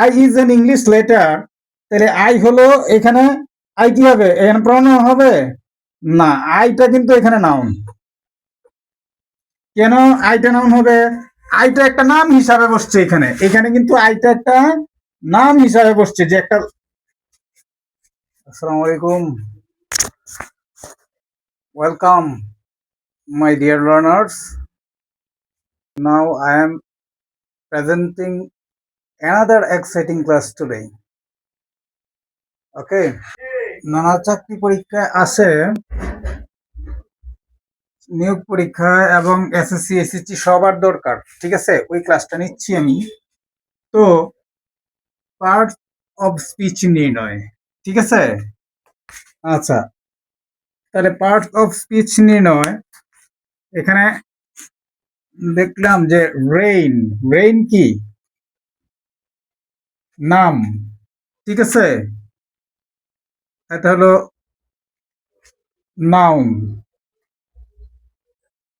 I is an English letter তাহলে I হলো এখানে আই কি হবে এখানে প্রণাম হবে? না আইটা কিন্তু এখানে নাউন কেন আইটা নাউন হবে? আইটা একটা নাম হিসাবে বসছে এখানে। এখানে কিন্তু আইটা একটা নাম হিসাবে বসছে, যে একটা আসসালামু আলাইকুম। Welcome my dear learners now i am presenting another exciting class today. Okay? নানা চাকরি পরীক্ষায় আসে নিয়োগ পরীক্ষা এবং এসএসসি এসএসসি সবার দরকার। ঠিক আছে? ওই ক্লাসটা নিচ্ছি আমি। তো পার্ট অফ স্পিচ নির্ণয়। ঠিক আছে? আচ্ছা। তাহলে পার্ট অফ স্পিচ নির্ণয়। এখানে দেখলাম যে রেইন রেইন কি? নাম, ঠিক আছে? এটা হলো নাউন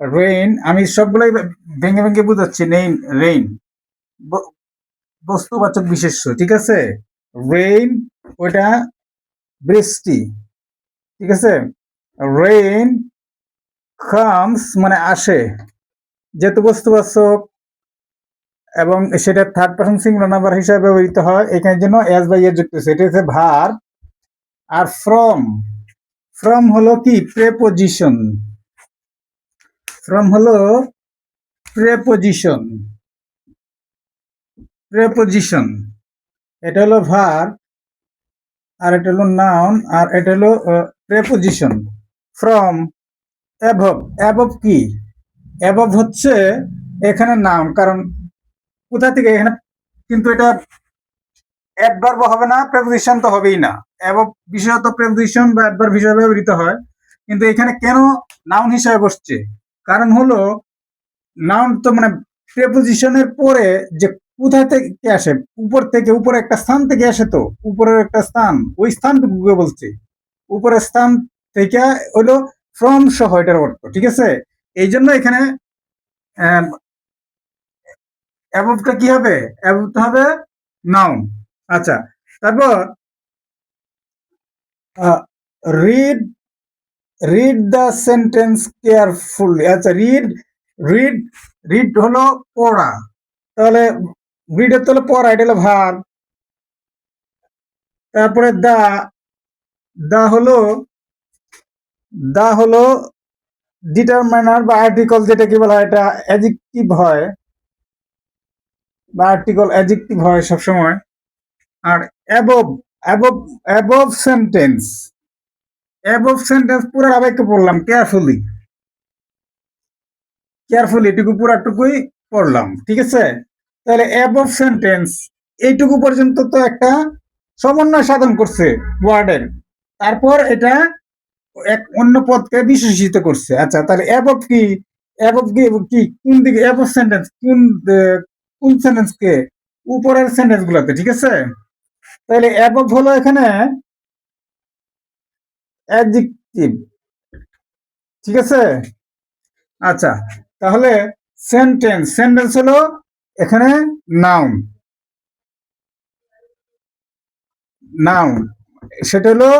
রেইন আমি সবগুলাই ভেঙে ভেঙে বুঝাচ্ছি নেইন রেইন বস্তুবাচক বিশেষ্য, ঠিক আছে? রেইন ওটা বৃষ্টি, ঠিক আছে? রেইন কামস মানে আসে, যেহেতু বস্তুবাচক এবং সেটা থার্ড পার্সন সিঙ্গুলার নাম্বার হিসাবে ব্যবহৃত হয়, এখানে জন্য এস বাই এর যুক্ত এটা হচ্ছে ভার আর ফ্রম ফ্রম হলো কি? প্রেপোজিশন ফ্রম হলো প্রেপোজিশন প্রেপোজিশন এটা হলো ভার আর এটা হলো নাউন আর এটা হলো প্রেপোজিশন ফ্রম অ্যাবভ অ্যাবভ কি? অ্যাবভ হচ্ছে এখানে নাম কারণ কোথা থেকে? এখানে কিন্তু এটা অ্যাডভার্ব হবে না প্রেপোজিশন তো হবেই না। অ্যাবভ বিশেষত প্রেপোজিশন বা অ্যাডভার্ব হিসাবে ব্যবহৃত হয়। কিন্তু এখানে কেন নাউন হিসাবে বসছে? কারণ হলো নাউন তো মানে প্রেপোজিশনের পরে যে কোথায় থেকে আসে, উপর থেকে, উপরে একটা স্থান থেকে আসে তো, উপরের একটা স্থান, ওই স্থানটুকুকে বলছে। উপরের স্থান থেকে হলো ফ্রম সহ এটার অর্থ, ঠিক আছে? এই জন্য এখানে অ্যাবভটা কি হবে? অ্যাবভটা হবে নাউন আচ্ছা তারপর read read the sentence carefully আচ্ছা রিড রিড রিড হলো পড়া। তাহলে রিড হতে হলো পড়া, এটা হলো ভার তারপরে দা দা হলো দা হলো ডিটারমাইনার বা আর্টিকল যেটা কি বলা হয়, এটা অ্যাডজেক্টিভ হয়। বা আর্টিকল অ্যাডজেক্টিভ হয় সবসময়। আর above above above sentence above sentence পুরো আবেগকে পড়লাম কেয়ারফুলি কেয়ারফুলি এটুকু পুরাটুকুই পড়লাম, ঠিক আছে? তাহলে অ্যাবভ সেন্টেন্স এইটুকু পর্যন্ত তো একটা সমন্বয় সাধন করছে ওয়ার্ডের তারপর এটা এক অন্য পদকে বিশেষিত করছে। আচ্ছা তাহলে অ্যাবভ কি? অ্যাবভ কি কোন দিকে? অ্যাবভ সেন্টেন্স কোন কোন সেন্টেন্স কে? উপরের সেন্টেন্স গুলাতে, ঠিক আছে? তাহলে অ্যাবভ হলো এখানে অ্যাডজেক্টিভ ঠিক আছে? আচ্ছা তাহলে সেন্টেন্স সেন্টেন্স হলো এখানে নাউন নাউন সেটা হলো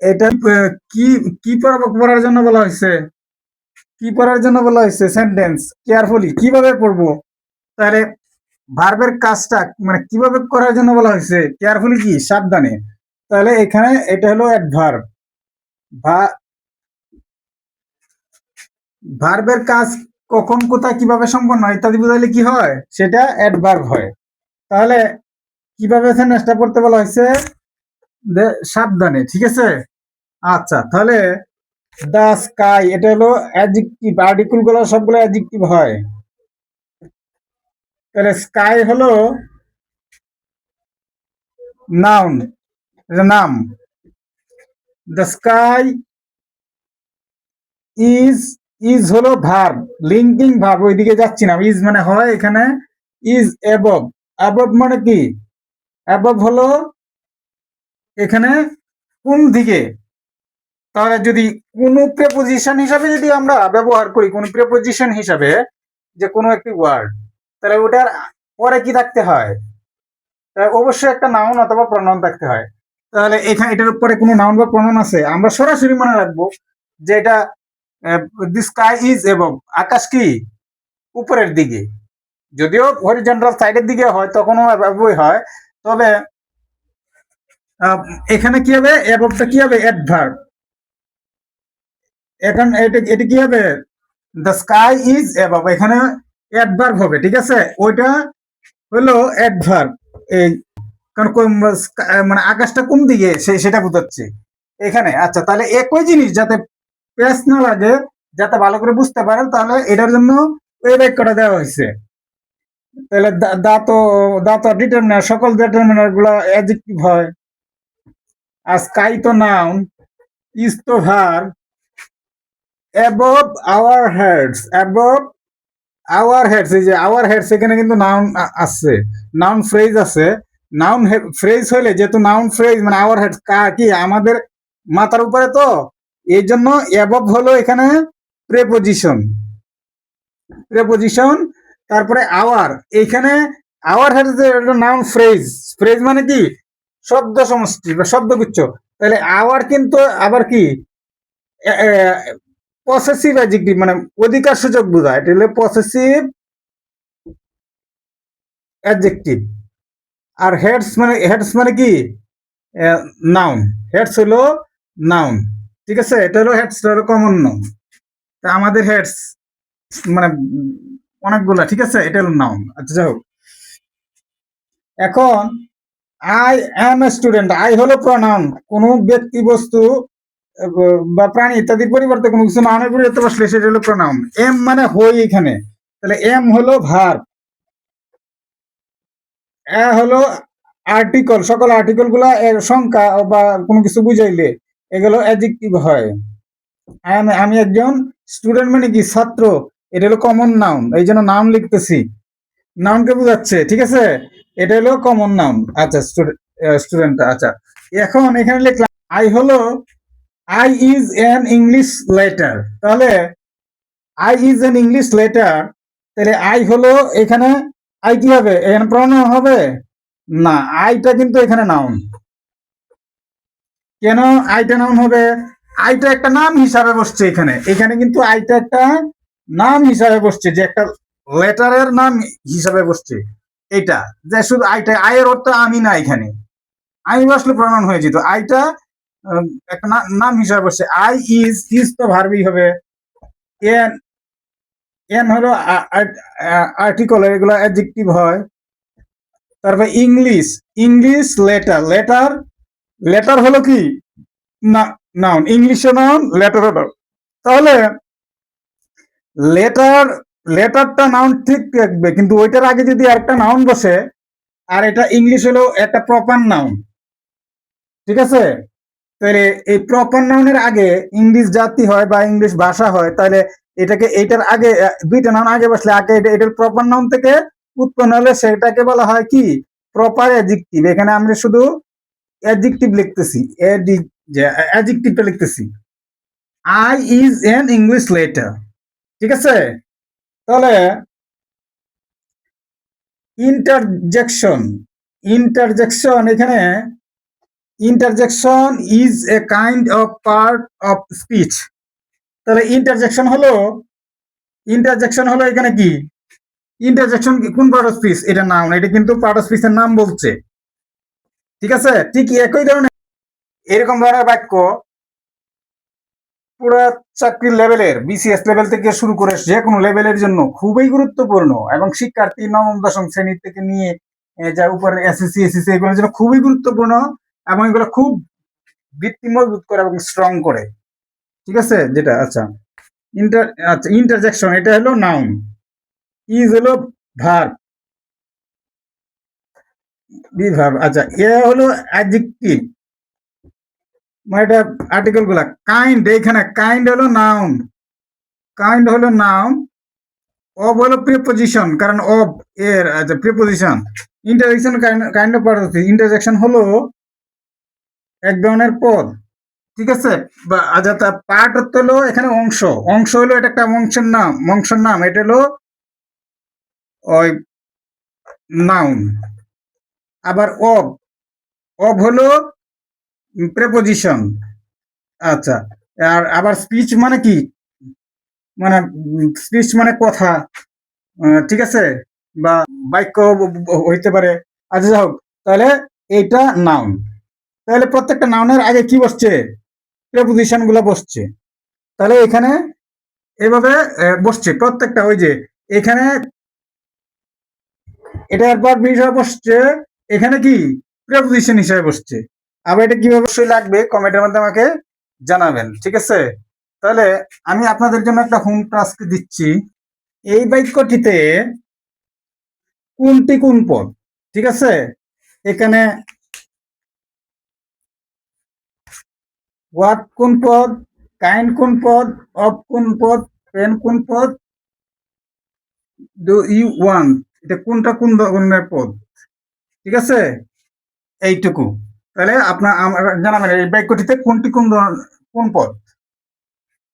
এটা কি কি পড়ার জন্য বলা হয়েছে? কি পড়ার জন্য বলা হয়েছে? সেন্টেন্স কেয়ারফুলি কীভাবে পড়ব? তাহলে ভার্বের কাজটা মানে কীভাবে করার জন্য বলা হয়েছে? কেয়ারফুলি কি? সাবধানে। তাহলে এখানে এটা হলো অ্যাডভার্ব ভার্বের কাজ কখন, কোথায়, কীভাবে সম্পন্ন হয় ইত্যাদি বুঝাইলে কি হয়? সেটা অ্যাডভার্ব হয়। তাহলে কীভাবে সেন্টেন্সটা পড়তে বলা হয়েছে? সাবধানে, ঠিক আছে? আচ্ছা তাহলে দা স্কাই এটা হলো অ্যাডজেক্টিভ আর্টিকেলগুলো সবগুলো অ্যাডজেক্টিভ হয়। তাহলে স্কাই হলো নাউন নাম। দ্য স্কাই ইজ ইজ হলো ভার্ব লিঙ্কিং ভার্ব ওইদিকে যাচ্ছি না। ইজ মানে হয় এখানে ইজ অ্যাবভ অ্যাবভ মানে কি? অ্যাবভ হলো এখানে কোন দিকে? তাহলে যদি কোন প্রেপোজিশন হিসাবে যদি আমরা ব্যবহার করি, কোন প্রেপোজিশন হিসাবে যে কোনো একটি ওয়ার্ড তাহলে ওটার পরে কি থাকতে হয়? অবশ্যই একটা নাউন অথবা প্রনাউন থাকতে হয়। তাহলে এখানে এটার উপরে কোনো নাউন বা প্রনাউন আছে? আমরা সরাসরি মনে রাখব যে এটা দি স্কাই ইজ এবং আকাশ কি? উপরের দিকে। যদিও হরিজন্টাল সাইডের দিকে হয়, তখনও এভাবেই হয়। তবে এখানে কি হবে? অ্যাবভটা কি হবে? অ্যাডভার্ব এখন এটা এটা কি হবে? দ্য স্কাই ইজ অ্যাবভ এখানে অ্যাডভার্ব হবে, ঠিক আছে? ওইটা হলো অ্যাডভার্ব এই, কারণ মানে আকাশটা কোন দিকে সেটা বোঝাচ্ছে। এখানে আচ্ছা তাহলে একই জিনিস যাতে পেস না লাগে, যাতে ভালো করে বুঝতে পারেন, তাহলে এটার জন্য এই বাক্যটা দেওয়া হয়েছে। তাহলে দা- দা তো দা তো ডিটারমিনার সকল ডিটারমিনারগুলা অ্যাডজেক্টিভ হয়। আর স্কাই তো নাউন ইজ তো ভার above our heads above our heads এই যে আওয়ার হেডস এখানে কিন্তু নাউন আছে। নাউন ফ্রেজ আছে। নাউন ফ্রেজ হলে যেহেতু নাউন ফ্রেজ মানে আওয়ার হেডস কি আমাদের মাথার উপরে তো? এই জন্য অ্যাবভ হলো এখানে প্রেপোজিশন প্রেপোজিশন তারপরে আওয়ার এইখানে our heads noun phrase phrase মানে কি? শব্দ সমষ্টি বা শব্দগুচ্ছ। তাহলে আওয়ার কিন্তু আবার কি? পসেসিভ অ্যাডজেক্টিভ মানে অধিকার সূচক বোঝায়। এটা হলো পসেসিভ অ্যাডজেক্টিভ আর হেডস মানে হেডস মানে কি? নাউন হেডস হলো নাউন ঠিক আছে? এটা হলো হেডস হলো কমন নাউন তা আমাদের হেডস মানে অনেকগুলা, ঠিক আছে? এটা হলো নাউন আচ্ছা যাই এখন I am a student I হলো প্রনাউন কোন ব্যক্তি বস্তু বা প্রাণী ইত্যাদির পরিবর্তে কোনো কিছু নাউনের পরিবর্তে বসলে সেটা হলো প্রনাউন এম মানে হই এখানে। তাহলে এম হলো ভার। এ হলো আর্টিকল। সকল আর্টিকলগুলা সংখ্যা বা কোনো কিছু বুঝাইলে এগুলো অ্যাডজেক্টিভ হয়। আমি একজন স্টুডেন্ট মানে কি? ছাত্র। এটা হলো কমন নাউন এই জন্য নাম লিখতেছি। নাউনকে বোঝাচ্ছে, ঠিক আছে? এটা হলো কমন নাউন আচ্ছা স্টুডেন্ট আচ্ছা। এখন এখানে লিখলাম আই হলো I is an English letter তাহলে I is an English letter তাহলে আই হলো এখানে আই কি হবে? এখানে প্রনাউন হবে? না আইটা কিন্তু এখানে নাউন কেন আইটা নাউন হবে? আইটা একটা নাম হিসাবে বসছে এখানে। এখানে কিন্তু আইটা একটা নাম হিসাবে বসছে, যে একটা লেটারের নাম হিসাবে বসছে। এটা যে শুধু আইটা আয়ের অর্থ আমি না এখানে। আমি বসলে প্রমাণ হয়ে যেত। আইটা একটা নাম হিসাবে বসছে আই ইজ ইজ তো ভার্বই হবে। এন এন হলো আর্টিকল এগুলো অ্যাডজেক্টিভ হয়। তারপর English English letter letter letter হলো কি? না নাউন ইংলিশে নাউন লেটার হলো তাহলে লেটার লেটারটা নাউন ঠিক থাকবে, কিন্তু ওইটার আগে যদি একটা নাউন বসে, আর এটা ইংলিশ হলো একটা প্রপার নাউন ঠিক আছে? তাহলে এই প্রপার নাউনের আগে ইংলিশ জাতি হয় বা ইংলিশ ভাষা হয়, তাহলে এটাকে এটার আগে দুইটা নাউন আগে বসলে আগে এটা, এটার প্রপার নাউন থেকে উৎপন্ন হলে সেটাকে বলা হয় কি? প্রপার অ্যাডজেক্টিভ এখানে আমরা শুধু অ্যাডজেক্টিভ লিখতেছি অ্যাডজেক্টিভটা লিখতেছি। I is an English letter ঠিক আছে? তাহলে ইন্টারজেকশন ইন্টারজেকশন এখানে interjection is a kind of part of speech তাহলে ইন্টারজেকশন হলো ইন্টারজেকশন হলো এখানে কি? ইন্টারজেকশন কোন পার্ট অফ স্পিচ এটা নাম এটা কিন্তু পার্ট অফ স্পিচের নাম বলছে। ঠিক আছে? ঠিক একই ধরনের এরকম ধরনের বাক্য পুরো চাকরির লেভেলের বিসিএস লেভেল থেকে শুরু করে যে কোনো লেভেলের জন্য খুবই গুরুত্বপূর্ণ এবং শিক্ষার্থী নবম, দশম শ্রেণি থেকে নিয়ে যা উপরে এসএসসি এসএসসি এগুলোর জন্য খুবই গুরুত্বপূর্ণ। এবং এগুলো খুব ভিত্তি মজবুত করে এবং স্ট্রং করে। ঠিক আছে? যেটা আচ্ছা। ইন্টার আচ্ছা ইন্টারজেকশন এটা হলো নাউন ইজ হলো ভার্ব বি ভার্ব আচ্ছা এ হলো অ্যাডজেক্টিভ মানে এটা আর্টিকেলগুলা। কাইন্ড এখানে কাইন্ড হলো নাউন কাইন্ড হলো নাউন অব হলো প্রিপোজিশন কারণ অব এর আচ্ছা preposition interjection kind of interjection হলো এক ধরনের পদ। ঠিক আছে? আচ্ছা তা পার্ট হলো এখানে অংশ। অংশ হলো এটা একটা অংশের নাম অংশের নাম, এটা হলো ওই নাউন আবার অব অব হলো প্রেপোজিশন আচ্ছা আর আবার স্পিচ মানে কি? মানে স্পিচ মানে কথা। ঠিক আছে? বা বাক্য হইতে পারে। আচ্ছা যাই হোক, তাহলে এইটা নাউন তাহলে প্রত্যেকটা নাউনের আগে কি বসছে? প্রেপোজিশনগুলো বসছে। তাহলে এখানে এভাবে বসছে। প্রত্যেকটা ওই যে, এখানে এটা একবার বিষয় বসছে, এখানে কি? প্রেপোজিশন হিসেবে বসছে। আবার এটা কীভাবে অবশ্যই লাগবে কমেন্টের মধ্যে আমাকে জানাবেন, ঠিক আছে? তাহলে আমি আপনাদের জন্য একটা হোম টাস্ক দিচ্ছি। এই বাক্যটিতে কোনটি কোন পদ, ঠিক আছে? এখানে হোয়াট কোন পদ? কাইন্ড কোন পদ? অফ কোন পদ? পেন কোন পদ? ডু ইউ ওয়ান এটা কোনটা কোন ধরনের পদ? ঠিক আছে? এইটুকু। তাহলে আপনার জানাবেন এই বাক্যটিতে কোনটি কোন ধরনের কোন পদ?